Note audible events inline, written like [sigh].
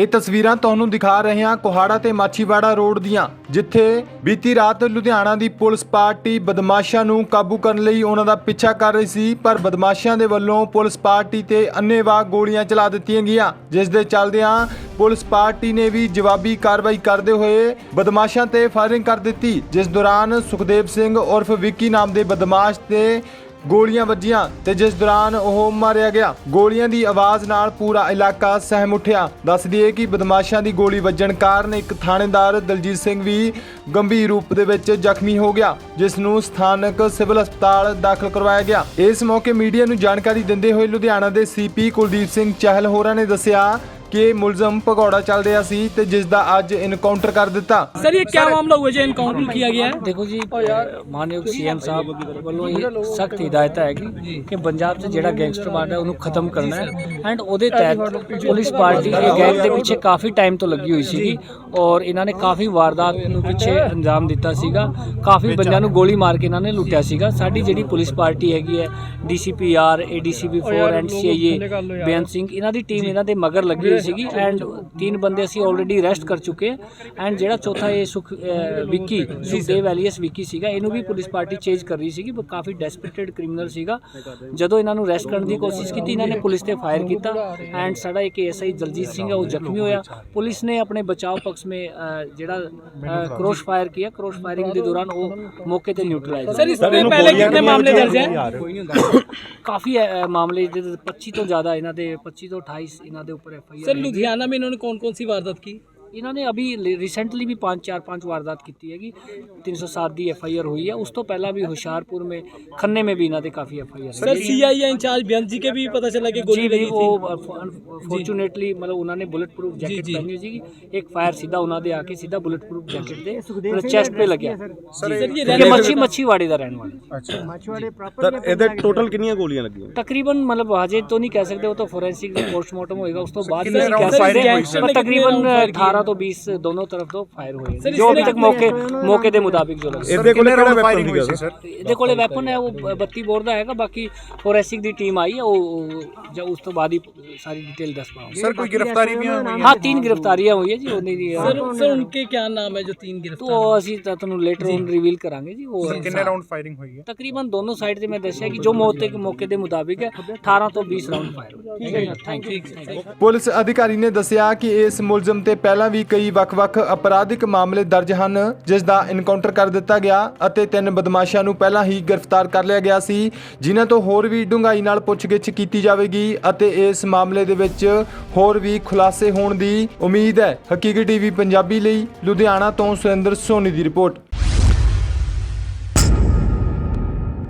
ਇਹ ਤਸਵੀਰਾਂ ਤੁਹਾਨੂੰ ਦਿਖਾ ਰਹੇ ਹਾਂ ਕੋਹਾੜਾ ਤੇ ਮਾਛੀਵਾੜਾ ਰੋਡ ਦੀਆਂ, ਜਿੱਥੇ ਬੀਤੀ ਰਾਤ ਲੁਧਿਆਣਾ ਦੀ ਪੁਲਿਸ ਪਾਰਟੀ ਬਦਮਾਸ਼ਾਂ ਨੂੰ ਕਾਬੂ ਕਰਨ ਲਈ ਉਹਨਾਂ ਦਾ ਪਿੱਛਾ ਕਰ ਰਹੀ ਸੀ, ਪਰ ਬਦਮਾਸ਼ਾਂ ਦੇ ਵੱਲੋਂ ਪੁਲਿਸ ਪਾਰਟੀ ਤੇ ਅੰਨ੍ਹੇਵਾਹ ਗੋਲੀਆਂ ਚਲਾ ਦਿੱਤੀਆਂ ਗਈਆਂ, ਜਿਸ ਦੇ ਚੱਲਦਿਆਂ ਪੁਲਿਸ ਪਾਰਟੀ ਨੇ ਵੀ ਜਵਾਬੀ ਕਾਰਵਾਈ ਕਰਦੇ ਹੋਏ ਬਦਮਾਸ਼ਾਂ ਤੇ ਫਾਇਰਿੰਗ ਕਰ ਦਿੱਤੀ, ਜਿਸ ਦੌਰਾਨ ਸੁਖਦੇਵ ਸਿੰਘ ਉਰਫ ਵਿੱਕੀ ਨਾਮ ਦੇ ਬਦਮਾਸ਼ ਤੇ ਗੋਲੀਆਂ ਵੱਜੀਆਂ ਤੇ ਜਿਸ ਦੌਰਾਨ ਉਹ ਮਾਰਿਆ ਗਿਆ। ਗੋਲੀਆਂ ਦੀ ਆਵਾਜ਼ ਨਾਲ ਪੂਰਾ ਇਲਾਕਾ ਸਹਿਮ ਉੱਠਿਆ। ਦੱਸ ਦਈਏ ਕਿ ਬਦਮਾਸ਼ਾਂ ਦੀ ਗੋਲੀ ਵੱਜਣ ਕਾਰਨ ਇੱਕ ਥਾਣੇਦਾਰ ਦਲਜੀਤ ਸਿੰਘ ਵੀ ਗੰਭੀਰ ਰੂਪ ਦੇ ਵਿੱਚ ਜ਼ਖਮੀ ਹੋ ਗਿਆ, ਜਿਸ ਨੂੰ ਸਥਾਨਕ ਸਿਵਲ ਹਸਪਤਾਲ ਦਾਖਲ ਕਰਵਾਇਆ ਗਿਆ। ਇਸ ਮੌਕੇ ਮੀਡੀਆ ਨੂੰ ਜਾਣਕਾਰੀ ਦਿੰਦੇ ਹੋਏ ਲੁਧਿਆਣਾ ਦੇ ਸੀਪੀ ਕੁਲਦੀਪ ਸਿੰਘ ਚਹਿਲ ਹੋਰਾਂ ਨੇ ਦੱਸਿਆ ਕਿ ਇਹ ਮੁਲਜ਼ਮ ਭਗੌੜਾ ਚੱਲ ਰਿਹਾ ਸੀ ਤੇ ਜਿਸ ਦਾ ਅੱਜ ਇਨਕਾਊਂਟਰ ਕਰ ਦਿੱਤਾ सर ये क्या मामला हुआ जो इनकाउंटर किया गया है ਦੇਖੋ ਜੀ ਮਾਨਯੋਗ ਸੀਐਮ ਸਾਹਿਬ ਵੱਲੋਂ ਇਹ ਸਖਤ ਹਦਾਇਤ ਹੈ ਕਿ ਕਿ ਪੰਜਾਬ 'ਚ ਜਿਹੜਾ ਗੈਂਗਸਟਰ ਵਾਰਡ ਹੈ ਉਹਨੂੰ ਖਤਮ ਕਰਨਾ ਹੈ ਐਂਡ ਉਹਦੇ ਤਹਿਤ ਪੁਲਿਸ ਪਾਰਟੀ ਇਹ ਗੈਂਗ ਦੇ ਪਿੱਛੇ ਕਾਫੀ ਟਾਈਮ ਤੋਂ ਲੱਗੀ ਹੋਈ ਸੀਗੀ ਔਰ ਇਹਨਾਂ ਨੇ ਕਾਫੀ ਵਾਰਦਾਤ ਨੂੰ ਪਿੱਛੇ ਅੰਜਾਮ ਦਿੱਤਾ ਸੀਗਾ ਕਾਫੀ ਬੰਦਿਆਂ ਨੂੰ ਗੋਲੀ ਮਾਰ ਕੇ ਇਹਨਾਂ ਨੇ ਲੁੱਟਿਆ ਸੀਗਾ ਸਾਡੀ ਜਿਹੜੀ ਪੁਲਿਸ ਪਾਰਟੀ ਹੈਗੀ ਹੈ DCPR ADCB 4 and CIA Beant Singh ਇਹਨਾਂ ਦੀ ਟੀਮ ਇਹਨਾਂ ਦੇ ਮਗਰ ਲੱਗੀ ਹੋਈ हुई ਸੀਗੀ ਐਂਡ ਤਿੰਨ ਬੰਦੇ ਅਸੀਂ ਆਲਰੇਡੀ ਅਰੈਸਟ ਕਰ ਚੁੱਕੇ ਐਂਡ ਜਿਹੜਾ ਚੌਥਾ ਇਹ ਸੁਖ ਅਹ, ਵਿੱਕੀ ਸੁਖਦੇਵ ਐਲੀਅਸ ਵਿੱਕੀ ਸੀਗਾ ਇਹਨੂੰ ਵੀ ਪੁਲਿਸ ਪਾਰਟੀ ਚੇਂਜ ਕਰ ਰਹੀ ਸੀਗੀ ਕਾਫੀ ਡੈਸਪਰੇਟਡ ਕ੍ਰਿਮੀਨਲ ਸੀਗਾ। ਜਦੋਂ ਇਹਨਾਂ ਨੂੰ ਅਰੈਸਟ ਕਰਨ ਦੀ ਕੋਸ਼ਿਸ਼ ਕੀਤੀ ਇਹਨਾਂ ਨੇ ਪੁਲਿਸ ਤੇ ਫਾਇਰ ਕੀਤਾ। ਐਂਡ ਸਾਡਾ ਇੱਕ ਐਸਆਈ ਦਲਜੀਤ ਸਿੰਘ ਉਹ ਜ਼ਖਮੀ ਹੋਇਆ। ਪੁਲਿਸ ਨੇ ਆਪਣੇ ਬਚਾਓ ਪਕਸ ਮੇ ਜਿਹੜਾ ਕਰੋਸ਼ ਫਾਇਰ ਕੀਤਾ। ਕਰੋਸ਼ ਫਾਇਰਿੰਗ ਦੇ ਦੌਰਾਨ ਉਹ ਮੌਕੇ ਤੇ ਨਿਊਟਰਲਾਈਜ਼ ਸਰ ਇਸ ਤੋਂ ਪਹਿਲੇ ਕਿੰਨੇ ਮਾਮਲੇ ਦਰਜ ਹੈ? [coughs] ਕਾਫੀ ਅ, ਅ, ਮਾਮਲੇ ਜਿਹਦੇ 25 ਤੋਂ ਜ਼ਿਆਦਾ ਇਹਨਾਂ ਦੇ 25 ਤੋਂ 28 ਇਹਨਾਂ ਦੇ ਉੱਪਰ F I R sir Ludhiana में इन्होंने कौन कौन सी वारदात की ਇਹਨਾਂ ਨੇ ਅਭੀ ਰੀਸੈਂਟਲੀ ਵੀ 5 4 5 ਵਾਰਦਾਤ ਕੀਤੀ ਹੈਗੀ 307 ਦੀ ਐਫ ਆਈ ਆਰ ਹੋਈ ਹੈ ਉਸ ਤੋਂ ਪਹਿਲਾਂ ਵੀ ਹੁਸ਼ਿਆਰਪੁਰ में खन्ने में भी ਇਹਨਾਂ ਦੇ ਕਾਫੀ F I R sir CIA incharge Beant ji के भी पता चला कि गोली ਜੀ ਵੀ लगी थी ਉਹ ਫੋਰਚੂਨੇਟਲੀ ਮਤਲਬ ਉਹਨਾਂ ਨੇ ਬੁਲਟ ਪ੍ਰੂਫ ਜੈਕਟ ਜੀ। ਪਹਿਨੀ ਹੋਈ ਸੀਗੀ ਇੱਕ ਫਾਇਰ ਸਿੱਧਾ ਉਹਨਾਂ ਦੇ ਆ ਕੇ ਸਿੱਧਾ ਬੁਲਟ ਪ੍ਰੂਫ ਜੈਕਟ ਦੇ ਉਹਦੇ ਚੈਸਟ ਤੇ ਲੱਗਿਆ सर ये ਇਹ रहने ਮੱਛੀ ਮੱਛੀ ਵਾੜੇ ਦਾ ਰਹਿਣ ਵਾਲਾ ਤਾਂ ਇਹਦੇ ਟੋਟਲ ਕਿੰਨੀਆਂ ਗੋਲੀਆਂ ਲੱਗੀਆਂ ਤਕਰੀਬਨ ਮਤਲਬ ਹਜੇ ਤੋਂ ਨਹੀਂ ਕਹਿ ਸਕਦੇ ਉਹ ਤਾਂ ਫੋਰੈਂਸਿਕ ਪੋਸਟਮਾਰਟਮ ਹੋਏਗਾ ਉਸ ਤੋਂ ਬਾਅਦ ਕਿੰਨੇ ਅਸੀਂ round ਕਹਿ ਸਕਦੇ firing ਹਾਂ। ਹੋਈ ਸੀ? ਪਰ ਤਕਰੀਬਨ ਕਿੰਨੇ round fire 18 ਤੋਂ 20 ਦੋਨੋਂ ਤਰਫ ਤੋਂ ਫਾਇਰ ਹੋਏ Sir, ਜੋ ਅਭੀ इसमें ਤੱਕ ਮੌਕੇ ਮੌਕੇ ਦੇ ਮੁਤਾਬਿਕ ਜੋ ਲੱਗੇ ਇਹਦੇ ਕੋਲ ਕਿਹੜਾ ਵੈਪਨ ਸੀਗਾ ਸਰ ਇਹਦੇ ਕੋਲੇ ਵੈਪਨ ਹੈ ਉਹ 32 ਬੋਰ ਦਾ ਹੈਗਾ ਬਾਕੀ ਫੋਰੈਂਸਿਕ ਦੀ ਟੀਮ ਆਈ ਹੈ ਉਹ ਉਹ ਜਾਂ ਉਸ ਤੋਂ ਬਾਅਦ ਹੀ ਸਾਰੀ ਡਿਟੇਲ ਦੱਸ ਪਾਉਂਗੇ ਸਰ ਕੋਈ ਗ੍ਰਿਫਤਾਰੀ ਵੀ ਹੋਈ ਹਾਂ ਤਿੰਨ ਗ੍ਰਿਫਤਾਰੀਆਂ ਹੋਈਆਂ ਜੀ ਉਹਨੇ ਦੀ सर सर उनके क्या नाम है जो तीन ਤੋ गिरफ्तार ਉਹ ਅਸੀਂ ਤਾਂ ਤੁਹਾਨੂੰ ਲੇਟਰ ਔਨ ਰਿਵੀਲ ਕਰਾਂਗੇ ਜੀ ਉਹ ਕਿੰਨੇ ਰਾਉਂਡ ਫਾਇਰਿੰਗ ਹੋਈ ਹੈ ਤਕਰੀਬਨ ਦੋਨੋਂ ਸਾਈਡ ਤੇ ਮੈਂ ਦੱਸਿਆ ਕਿ ਜੋ ਮੌਕੇ ਦੇ ਮੌਕੇ ਦੇ ਮੁਤਾਬਿਕ ਹੈ 18 ਤੋਂ 20 ਰਾਉਂਡ ਫਾਇਰ ਹੋਏ ਥੈਂਕ ਯੂ ਪੁਲਿਸ ਅਧਿਕਾਰੀ ਨੇ ਦੱਸਿਆ ਕਿ ਇਸ ਮੁਲਜ਼ਮ ਤੇ ਪਹਿਲਾਂ ਵੀ ਕਈ ਵੱਖ-ਵੱਖ ਅਪਰਾਧਿਕ ਮਾਮਲੇ ਦਰਜ ਹਨ, ਜਿਸ ਦਾ ਇਨਕਾਊਂਟਰ ਕਰ ਦਿੱਤਾ ਗਿਆ ਅਤੇ ਤਿੰਨ ਬਦਮਾਸ਼ਾਂ ਨੂੰ ਪਹਿਲਾਂ ਹੀ ਗ੍ਰਿਫਤਾਰ ਕਰ ਲਿਆ ਗਿਆ ਸੀ, ਜਿਨ੍ਹਾਂ ਤੋਂ ਹੋਰ ਵੀ ਡੂੰਘਾਈ ਨਾਲ ਪੁੱਛਗਿੱਛ ਕੀਤੀ ਜਾਵੇਗੀ ਅਤੇ ਇਸ ਮਾਮਲੇ ਦੇ ਵਿੱਚ ਹੋਰ ਵੀ ਖੁਲਾਸੇ ਹੋਣ ਦੀ ਉਮੀਦ ਹੈ। ਹਕੀਕੀ ਟੀਵੀ ਪੰਜਾਬੀ ਲਈ ਲੁਧਿਆਣਾ ਤੋਂ ਸੁਰਿੰਦਰ ਸੋਨੀ ਦੀ ਰਿਪੋਰਟ।